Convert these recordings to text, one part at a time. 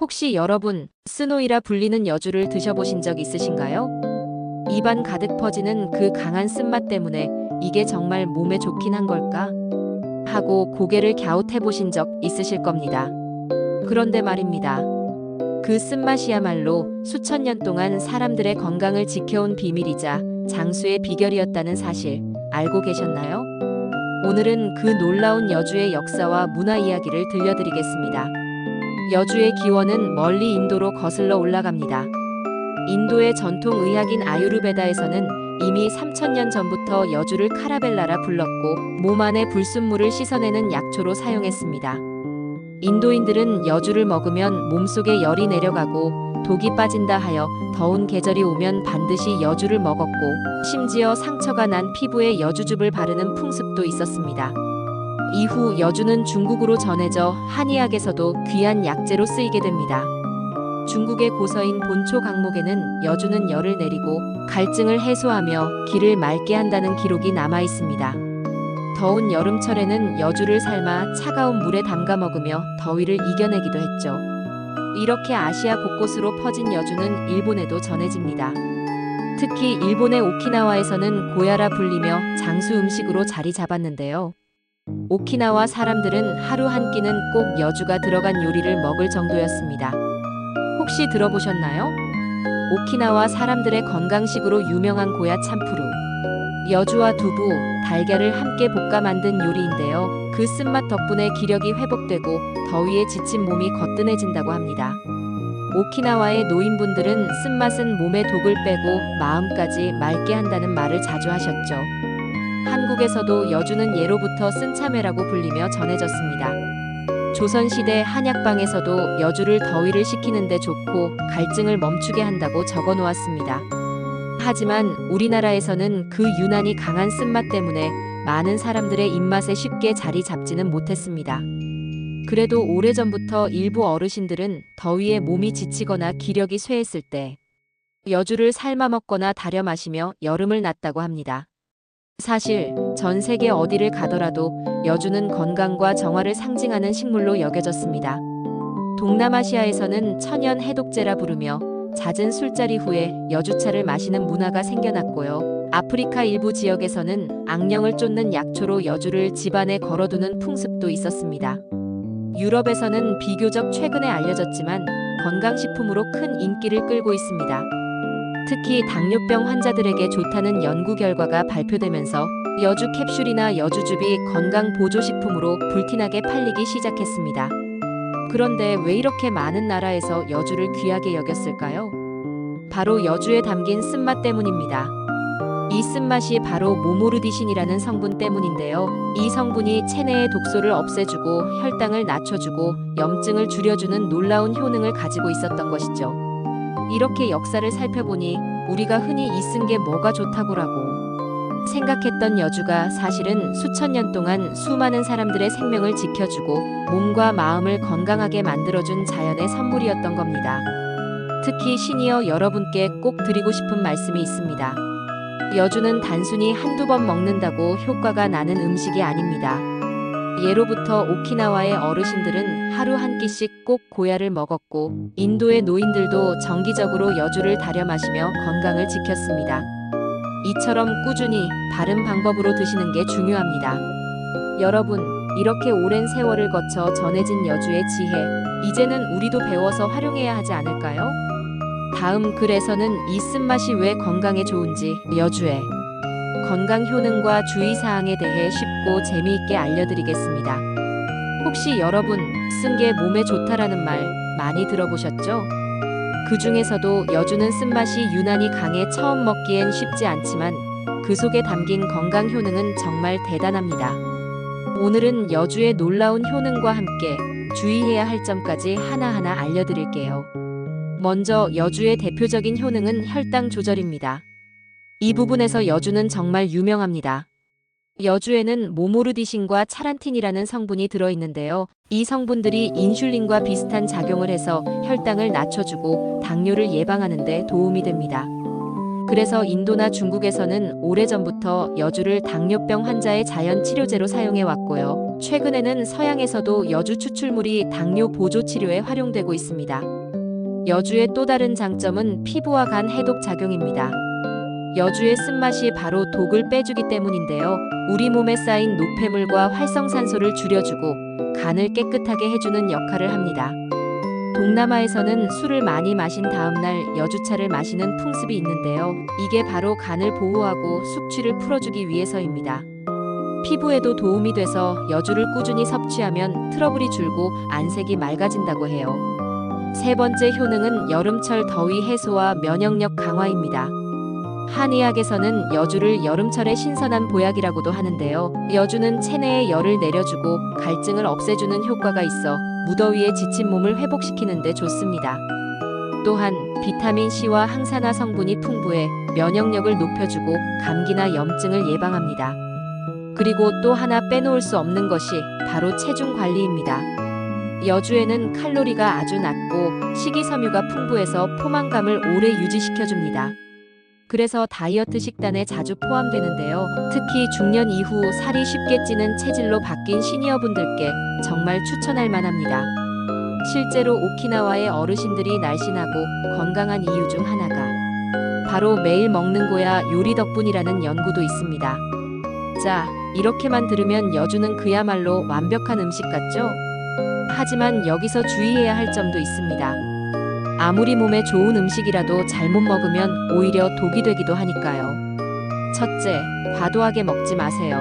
혹시 여러분 스노이라 불리는 여주를 드셔보신 적 있으신가요? 입안 가득 퍼지는 그 강한 쓴맛 때문에 이게 정말 몸에 좋긴 한 걸까? 하고 고개를 갸웃해 보신 적 있으실 겁니다. 그런데 말입니다. 그 쓴맛이야말로 수천 년 동안 사람들의 건강을 지켜온 비밀이자 장수의 비결이었다는 사실 알고 계셨나요? 오늘은 그 놀라운 여주의 역사와 문화 이야기를 들려드리겠습니다. 여주의 기원은 멀리 인도로 거슬러 올라갑니다. 인도의 전통 의학인 아유르베다에서는 이미 3000년 전부터 여주를 카라벨라라 불렀고 몸 안의 불순물을 씻어내는 약초로 사용했습니다. 인도인들은 여주를 먹으면 몸속에 열이 내려가고 독이 빠진다 하여 더운 계절이 오면 반드시 여주를 먹었고 심지어 상처가 난 피부에 여주즙을 바르는 풍습도 있었습니다. 이후 여주는 중국으로 전해져 한의학에서도 귀한 약재로 쓰이게 됩니다. 중국의 고서인 본초 강목에는 여주는 열을 내리고 갈증을 해소하며 기를 맑게 한다는 기록이 남아 있습니다. 더운 여름철에는 여주를 삶아 차가운 물에 담가 먹으며 더위를 이겨내기도 했죠. 이렇게 아시아 곳곳으로 퍼진 여주는 일본에도 전해집니다. 특히 일본의 오키나와에서는 고야라 불리며 장수 음식으로 자리 잡았는데요. 오키나와 사람들은 하루 한 끼는 꼭 여주가 들어간 요리를 먹을 정도였습니다. 혹시 들어보셨나요? 오키나와 사람들의 건강식으로 유명한 고야 참프루. 여주와 두부, 달걀을 함께 볶아 만든 요리인데요. 그 쓴맛 덕분에 기력이 회복되고 더위에 지친 몸이 거뜬해진다고 합니다. 오키나와의 노인분들은 쓴맛은 몸의 독을 빼고 마음까지 맑게 한다는 말을 자주 하셨죠. 한국에서도 여주는 예로부터 쓴참외라고 불리며 전해졌습니다. 조선시대 한약방에서도 여주를 더위를 식히는데 좋고 갈증을 멈추게 한다고 적어 놓았습니다. 하지만 우리나라에서는 그 유난히 강한 쓴맛 때문에 많은 사람들의 입맛에 쉽게 자리 잡지는 못했습니다. 그래도 오래전부터 일부 어르신들은 더위에 몸이 지치거나 기력이 쇠했을 때 여주를 삶아 먹거나 달여 마시며 여름을 났다고 합니다. 사실 전 세계 어디를 가더라도 여주는 건강과 정화를 상징하는 식물로 여겨졌습니다. 동남아시아에서는 천연 해독제라 부르며 잦은 술자리 후에 여주차를 마시는 문화가 생겨났고요. 아프리카 일부 지역에서는 악령을 쫓는 약초로 여주를 집안에 걸어두는 풍습도 있었습니다. 유럽에서는 비교적 최근에 알려졌지만 건강식품으로 큰 인기를 끌고 있습니다. 특히 당뇨병 환자들에게 좋다는 연구 결과가 발표되면서 여주 캡슐이나 여주즙이 건강 보조식품으로 불티나게 팔리기 시작했습니다. 그런데 왜 이렇게 많은 나라에서 여주를 귀하게 여겼을까요? 바로 여주에 담긴 쓴맛 때문입니다. 이 쓴맛이 바로 모모르디신이라는 성분 때문인데요. 이 성분이 체내의 독소를 없애주고 혈당을 낮춰주고 염증을 줄여주는 놀라운 효능을 가지고 있었던 것이죠. 이렇게 역사를 살펴보니 우리가 흔히 이 쓴 게 뭐가 좋다고라고 생각했던 여주가 사실은 수천 년 동안 수많은 사람들의 생명을 지켜주고 몸과 마음을 건강하게 만들어준 자연의 선물이었던 겁니다. 특히 시니어 여러분께 꼭 드리고 싶은 말씀이 있습니다. 여주는 단순히 한두 번 먹는다고 효과가 나는 음식이 아닙니다. 예로부터 오키나와의 어르신들은 하루 한 끼씩 꼭 고야를 먹었고 인도의 노인들도 정기적으로 여주를 달여 마시며 건강을 지켰습니다. 이처럼 꾸준히 바른 방법으로 드시는 게 중요합니다. 여러분, 이렇게 오랜 세월을 거쳐 전해진 여주의 지혜, 이제는 우리도 배워서 활용해야 하지 않을까요? 다음 글에서는 이 쓴맛이 왜 건강에 좋은지 여주의 건강 효능과 주의사항에 대해 쉽 고 재미있게 알려드리겠습니다. 혹시 여러분, 쓴 게 몸에 좋다라는 말 많이 들어보셨죠? 그 중에서도 여주는 쓴맛이 유난히 강해 처음 먹기엔 쉽지 않지만 그 속에 담긴 건강 효능은 정말 대단합니다. 오늘은 여주의 놀라운 효능과 함께 주의해야 할 점까지 하나하나 알려드릴게요. 먼저 여주의 대표적인 효능은 혈당 조절입니다. 이 부분에서 여주는 정말 유명합니다. 여주에는 모모르디신과 차란틴이라는 성분이 들어있는데요. 이 성분들이 인슐린과 비슷한 작용을 해서 혈당을 낮춰주고 당뇨를 예방하는 데 도움이 됩니다. 그래서 인도나 중국에서는 오래전부터 여주를 당뇨병 환자의 자연 치료제로 사용해 왔고요. 최근에는 서양에서도 여주 추출물이 당뇨 보조 치료에 활용되고 있습니다. 여주의 또 다른 장점은 피부와 간 해독 작용입니다. 여주의 쓴맛이 바로 독을 빼주기 때문인데요. 우리 몸에 쌓인 노폐물과 활성산소를 줄여주고 간을 깨끗하게 해주는 역할을 합니다. 동남아에서는 술을 많이 마신 다음날 여주차를 마시는 풍습이 있는데요. 이게 바로 간을 보호하고 숙취를 풀어주기 위해서입니다. 피부에도 도움이 돼서 여주를 꾸준히 섭취하면 트러블이 줄고 안색이 맑아진다고 해요. 세 번째 효능은 여름철 더위 해소와 면역력 강화입니다. 한의학에서는 여주를 여름철의 신선한 보약이라고도 하는데요. 여주는 체내의 열을 내려주고 갈증을 없애주는 효과가 있어 무더위에 지친 몸을 회복시키는 데 좋습니다. 또한 비타민 C와 항산화 성분이 풍부해 면역력을 높여주고 감기나 염증을 예방합니다. 그리고 또 하나 빼놓을 수 없는 것이 바로 체중 관리입니다. 여주에는 칼로리가 아주 낮고 식이섬유가 풍부해서 포만감을 오래 유지시켜줍니다. 그래서 다이어트 식단에 자주 포함되는데요. 특히 중년 이후 살이 쉽게 찌는 체질로 바뀐 시니어분들께 정말 추천할 만합니다. 실제로 오키나와의 어르신들이 날씬하고 건강한 이유 중 하나가 바로 매일 먹는 고야 요리 덕분이라는 연구도 있습니다. 자, 이렇게만 들으면 여주는 그야말로 완벽한 음식 같죠? 하지만 여기서 주의해야 할 점도 있습니다. 아무리 몸에 좋은 음식이라도 잘못 먹으면 오히려 독이 되기도 하니까요. 첫째, 과도하게 먹지 마세요.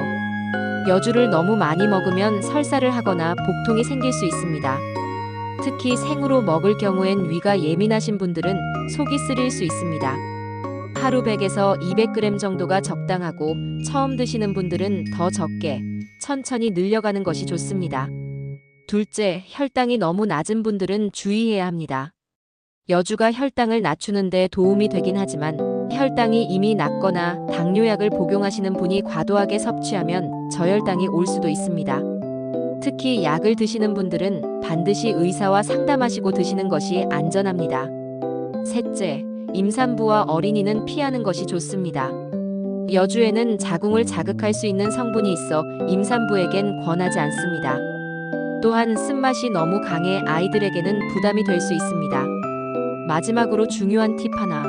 여주를 너무 많이 먹으면 설사를 하거나 복통이 생길 수 있습니다. 특히 생으로 먹을 경우엔 위가 예민하신 분들은 속이 쓰릴 수 있습니다. 하루 100에서 200g 정도가 적당하고 처음 드시는 분들은 더 적게 천천히 늘려가는 것이 좋습니다. 둘째, 혈당이 너무 낮은 분들은 주의해야 합니다. 여주가 혈당을 낮추는 데 도움이 되긴 하지만 혈당이 이미 낮거나 당뇨약을 복용하시는 분이 과도하게 섭취하면 저혈당이 올 수도 있습니다. 특히 약을 드시는 분들은 반드시 의사와 상담하시고 드시는 것이 안전합니다. 셋째, 임산부와 어린이는 피하는 것이 좋습니다. 여주에는 자궁을 자극할 수 있는 성분이 있어 임산부에겐 권하지 않습니다. 또한 쓴맛이 너무 강해 아이들에게는 부담이 될 수 있습니다. 마지막으로 중요한 팁 하나.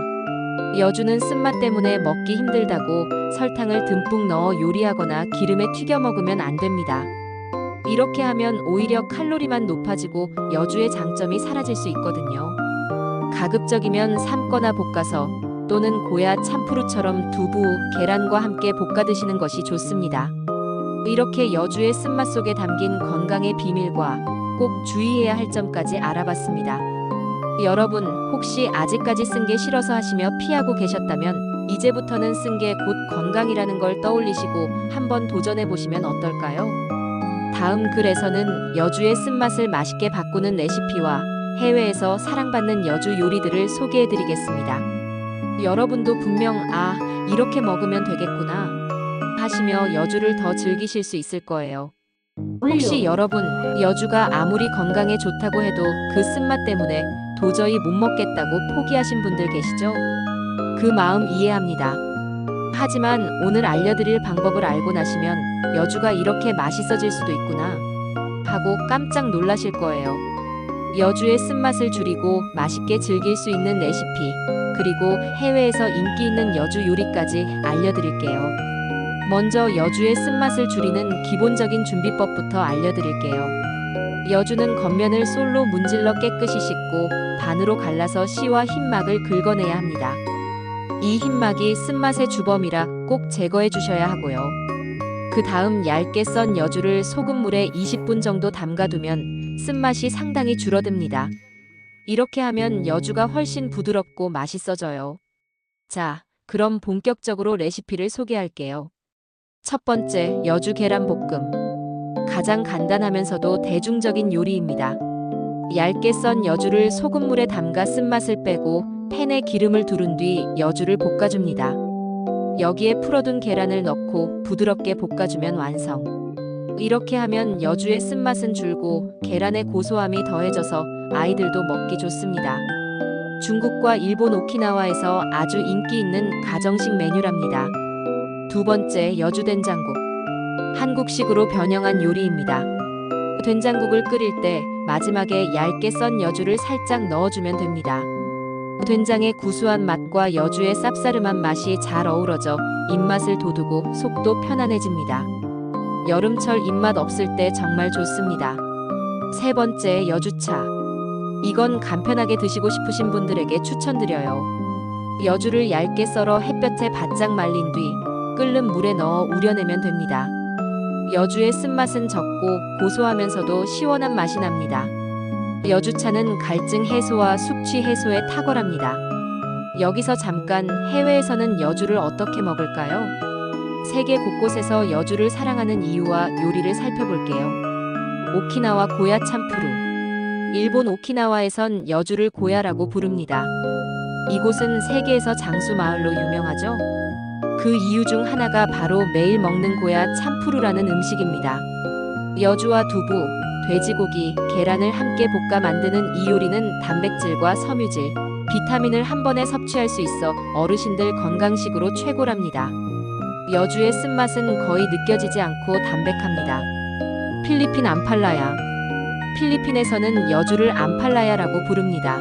여주는 쓴맛 때문에 먹기 힘들다고 설탕을 듬뿍 넣어 요리하거나 기름에 튀겨 먹으면 안 됩니다. 이렇게 하면 오히려 칼로리만 높아지고 여주의 장점이 사라질 수 있거든요. 가급적이면 삶거나 볶아서 또는 고야 참프루처럼 두부, 계란과 함께 볶아 드시는 것이 좋습니다. 이렇게 여주의 쓴맛 속에 담긴 건강의 비밀과 꼭 주의해야 할 점까지 알아봤습니다. 여러분, 혹시 아직까지 쓴 게 싫어서 하시며 피하고 계셨다면 이제부터는 쓴 게 곧 건강이라는 걸 떠올리시고 한번 도전해 보시면 어떨까요? 다음 글에서는 여주의 쓴맛을 맛있게 바꾸는 레시피와 해외에서 사랑받는 여주 요리들을 소개해 드리겠습니다. 여러분도 분명 아, 이렇게 먹으면 되겠구나 하시며 여주를 더 즐기실 수 있을 거예요. 혹시 여러분 여주가 아무리 건강에 좋다고 해도 그 쓴맛 때문에 도저히 못 먹겠다고 포기하신 분들 계시죠? 그 마음 이해합니다. 하지만 오늘 알려드릴 방법을 알고 나시면 여주가 이렇게 맛있어질 수도 있구나 하고 깜짝 놀라실 거예요. 여주의 쓴맛을 줄이고 맛있게 즐길 수 있는 레시피 그리고 해외에서 인기 있는 여주 요리까지 알려드릴게요. 먼저 여주의 쓴맛을 줄이는 기본적인 준비법부터 알려드릴게요. 여주는 겉면을 솔로 문질러 깨끗이 씻고 반으로 갈라서 씨와 흰막을 긁어내야 합니다. 이 흰막이 쓴맛의 주범이라 꼭 제거해 주셔야 하고요. 그 다음 얇게 썬 여주를 소금물에 20분 정도 담가두면 쓴맛이 상당히 줄어듭니다. 이렇게 하면 여주가 훨씬 부드럽고 맛있어져요. 자, 그럼 본격적으로 레시피를 소개할게요. 첫 번째, 여주 계란 볶음. 가장 간단하면서도 대중적인 요리입니다. 얇게 썬 여주를 소금물에 담가 쓴맛을 빼고 팬에 기름을 두른 뒤 여주를 볶아줍니다. 여기에 풀어둔 계란을 넣고 부드럽게 볶아주면 완성. 이렇게 하면 여주의 쓴맛은 줄고 계란의 고소함이 더해져서 아이들도 먹기 좋습니다. 중국과 일본 오키나와에서 아주 인기 있는 가정식 메뉴랍니다. 두 번째 여주 된장국. 한국식으로 변형한 요리입니다. 된장국을 끓일 때 마지막에 얇게 썬 여주를 살짝 넣어주면 됩니다. 된장의 구수한 맛과 여주의 쌉싸름한 맛이 잘 어우러져 입맛을 돋우고 속도 편안해집니다. 여름철 입맛 없을 때 정말 좋습니다. 세 번째 여주차. 이건 간편하게 드시고 싶으신 분들에게 추천드려요. 여주를 얇게 썰어 햇볕에 바짝 말린 뒤 끓는 물에 넣어 우려내면 됩니다. 여주의 쓴맛은 적고 고소하면서도 시원한 맛이 납니다. 여주차는 갈증 해소와 숙취 해소에 탁월합니다. 여기서 잠깐 해외에서는 여주를 어떻게 먹을까요? 세계 곳곳에서 여주를 사랑하는 이유와 요리를 살펴볼게요. 오키나와 고야 참프루. 일본 오키나와에선 여주를 고야라고 부릅니다. 이곳은 세계에서 장수 마을로 유명하죠. 그 이유 중 하나가 바로 매일 먹는 고야 참푸르라는 음식입니다. 여주와 두부, 돼지고기, 계란을 함께 볶아 만드는 이 요리는 단백질과 섬유질, 비타민을 한 번에 섭취할 수 있어 어르신들 건강식으로 최고랍니다. 여주의 쓴맛은 거의 느껴지지 않고 담백합니다. 필리핀 암팔라야. 필리핀에서는 여주를 암팔라야라고 부릅니다.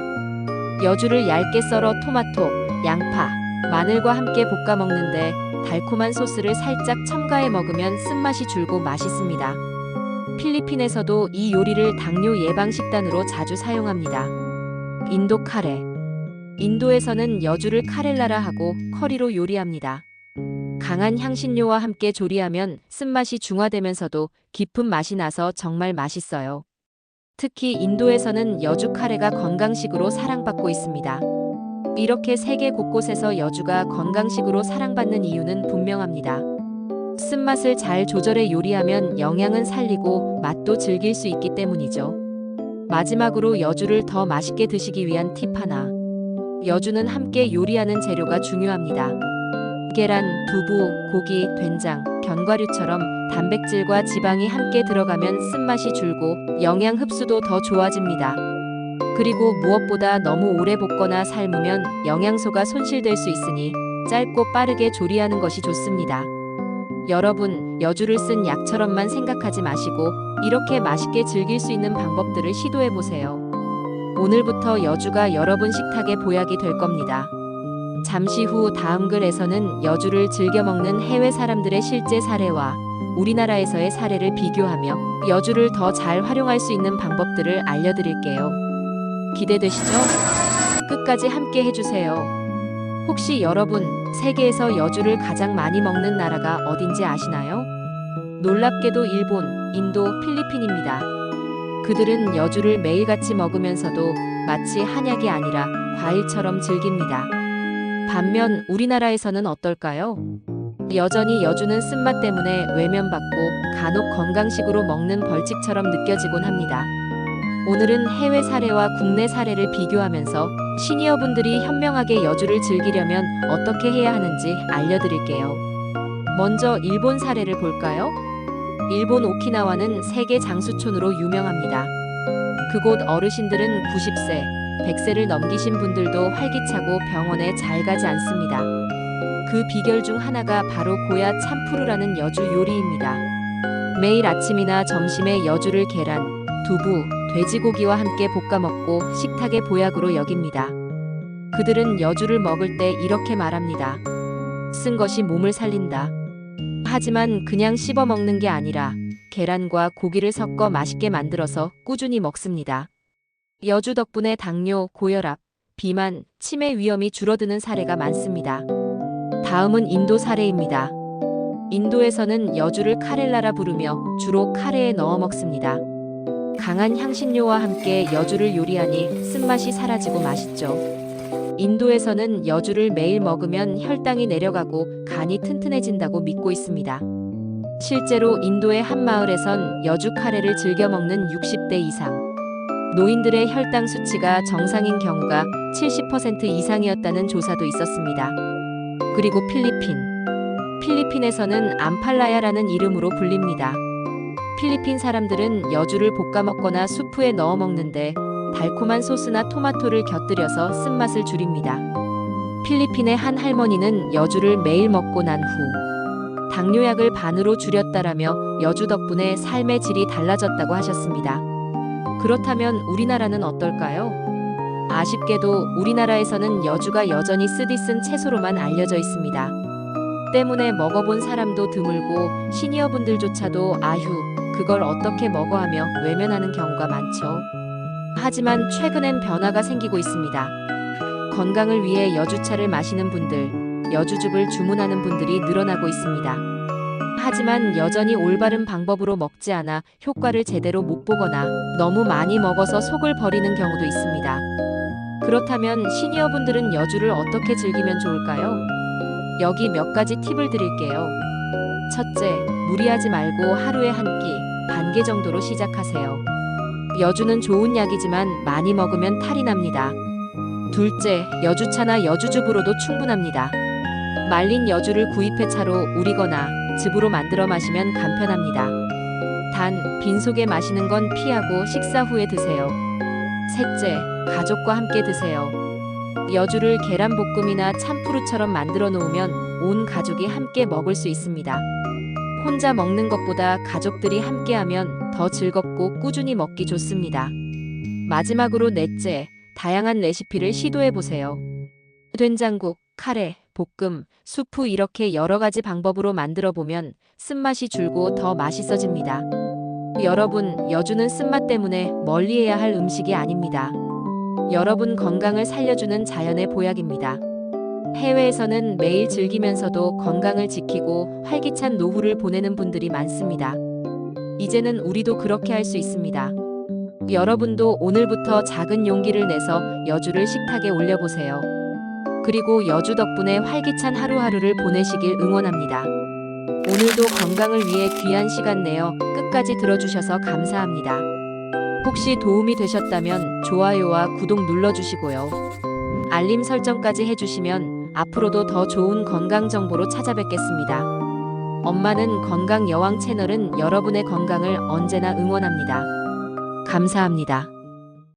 여주를 얇게 썰어 토마토, 양파, 마늘과 함께 볶아 먹는데 달콤한 소스를 살짝 첨가해 먹으면 쓴맛이 줄고 맛있습니다. 필리핀에서도 이 요리를 당뇨 예방 식단으로 자주 사용합니다. 인도 카레. 인도에서는 여주를 카렐라라 하고 커리로 요리합니다. 강한 향신료와 함께 조리하면 쓴맛이 중화되면서도 깊은 맛이 나서 정말 맛있어요. 특히 인도에서는 여주 카레가 건강식으로 사랑받고 있습니다. 이렇게 세계 곳곳에서 여주가 건강식으로 사랑받는 이유는 분명합니다. 쓴맛을 잘 조절해 요리하면 영양은 살리고 맛도 즐길 수 있기 때문이죠. 마지막으로 여주를 더 맛있게 드시기 위한 팁 하나. 여주는 함께 요리하는 재료가 중요합니다. 계란, 두부, 고기, 된장, 견과류처럼 단백질과 지방이 함께 들어가면 쓴맛이 줄고 영양 흡수도 더 좋아집니다. 그리고 무엇보다 너무 오래 볶거나 삶으면 영양소가 손실될 수 있으니 짧고 빠르게 조리하는 것이 좋습니다. 여러분, 여주를 쓴 약처럼만 생각하지 마시고 이렇게 맛있게 즐길 수 있는 방법들을 시도해 보세요. 오늘부터 여주가 여러분 식탁의 보약이 될 겁니다. 잠시 후 다음 글에서는 여주를 즐겨 먹는 해외 사람들의 실제 사례와 우리나라에서의 사례를 비교하며 여주를 더 잘 활용할 수 있는 방법들을 알려드릴게요. 기대되시죠? 끝까지 함께 해주세요. 혹시 여러분, 세계에서 여주를 가장 많이 먹는 나라가 어딘지 아시나요? 놀랍게도 일본, 인도, 필리핀입니다. 그들은 여주를 매일같이 먹으면서도 마치 한약이 아니라 과일처럼 즐깁니다. 반면 우리나라에서는 어떨까요? 여전히 여주는 쓴맛 때문에 외면받고 간혹 건강식으로 먹는 벌칙처럼 느껴지곤 합니다. 오늘은 해외 사례와 국내 사례를 비교하면서 시니어분들이 현명하게 여주를 즐기려면 어떻게 해야 하는지 알려드릴게요. 먼저 일본 사례를 볼까요? 일본 오키나와는 세계 장수촌으로 유명합니다. 그곳 어르신들은 90세, 100세를 넘기신 분들도 활기차고 병원에 잘 가지 않습니다. 그 비결 중 하나가 바로 고야 참푸르라는 여주 요리입니다. 매일 아침이나 점심에 여주를 계란, 두부, 돼지고기와 함께 볶아 먹고 식탁의 보약으로 여깁니다. 그들은 여주를 먹을 때 이렇게 말합니다. 쓴 것이 몸을 살린다. 하지만 그냥 씹어 먹는 게 아니라 계란과 고기를 섞어 맛있게 만들어서 꾸준히 먹습니다. 여주 덕분에 당뇨, 고혈압, 비만, 치매 위험이 줄어드는 사례가 많습니다. 다음은 인도 사례입니다. 인도에서는 여주를 카렐라라 부르며 주로 카레에 넣어 먹습니다. 강한 향신료와 함께 여주를 요리하니 쓴맛이 사라지고 맛있죠. 인도에서는 여주를 매일 먹으면 혈당이 내려가고 간이 튼튼해진다고 믿고 있습니다. 실제로 인도의 한 마을에선 여주 카레를 즐겨 먹는 60대 이상 노인들의 혈당 수치가 정상인 경우가 70% 이상이었다는 조사도 있었습니다. 그리고 필리핀. 필리핀에서는 암팔라야라는 이름으로 불립니다. 필리핀 사람들은 여주를 볶아 먹거나 수프에 넣어 먹는데 달콤한 소스나 토마토를 곁들여서 쓴맛을 줄입니다. 필리핀의 한 할머니는 여주를 매일 먹고 난 후 당뇨약을 반으로 줄였다라며 여주 덕분에 삶의 질이 달라졌다고 하셨습니다. 그렇다면 우리나라는 어떨까요? 아쉽게도 우리나라에서는 여주가 여전히 쓰디쓴 채소로만 알려져 있습니다. 때문에 먹어본 사람도 드물고 시니어분들조차도 아휴 그걸 어떻게 먹어 하며 외면하는 경우가 많죠. 하지만 최근엔 변화가 생기고 있습니다. 건강을 위해 여주차를 마시는 분들, 여주죽을 주문하는 분들이 늘어나고 있습니다. 하지만 여전히 올바른 방법으로 먹지 않아 효과를 제대로 못 보거나 너무 많이 먹어서 속을 버리는 경우도 있습니다. 그렇다면 시니어분들은 여주를 어떻게 즐기면 좋을까요? 여기 몇 가지 팁을 드릴게요. 첫째, 무리하지 말고 하루에 한 끼, 반 개 정도로 시작하세요. 여주는 좋은 약이지만 많이 먹으면 탈이 납니다. 둘째, 여주차나 여주즙으로도 충분합니다. 말린 여주를 구입해 차로 우리거나 즙으로 만들어 마시면 간편합니다. 단, 빈속에 마시는 건 피하고 식사 후에 드세요. 셋째, 가족과 함께 드세요. 여주를 계란볶음이나 참푸르처럼 만들어 놓으면 온 가족이 함께 먹을 수 있습니다. 혼자 먹는 것보다 가족들이 함께하면 더 즐겁고 꾸준히 먹기 좋습니다. 마지막으로 넷째, 다양한 레시피를 시도해 보세요. 된장국, 카레, 볶음, 수프 이렇게 여러 가지 방법으로 만들어 보면 쓴맛이 줄고 더 맛있어집니다. 여러분, 여주는 쓴맛 때문에 멀리해야 할 음식이 아닙니다. 여러분 건강을 살려주는 자연의 보약입니다. 해외에서는 매일 즐기면서도 건강을 지키고 활기찬 노후를 보내는 분들이 많습니다. 이제는 우리도 그렇게 할 수 있습니다. 여러분도 오늘부터 작은 용기를 내서 여주를 식탁에 올려보세요. 그리고 여주 덕분에 활기찬 하루하루를 보내시길 응원합니다. 오늘도 건강을 위해 귀한 시간 내어 끝까지 들어주셔서 감사합니다. 혹시 도움이 되셨다면 좋아요와 구독 눌러주시고요. 알림 설정까지 해주시면 앞으로도 더 좋은 건강 정보로 찾아뵙겠습니다. 엄마는 건강 여왕 채널은 여러분의 건강을 언제나 응원합니다. 감사합니다.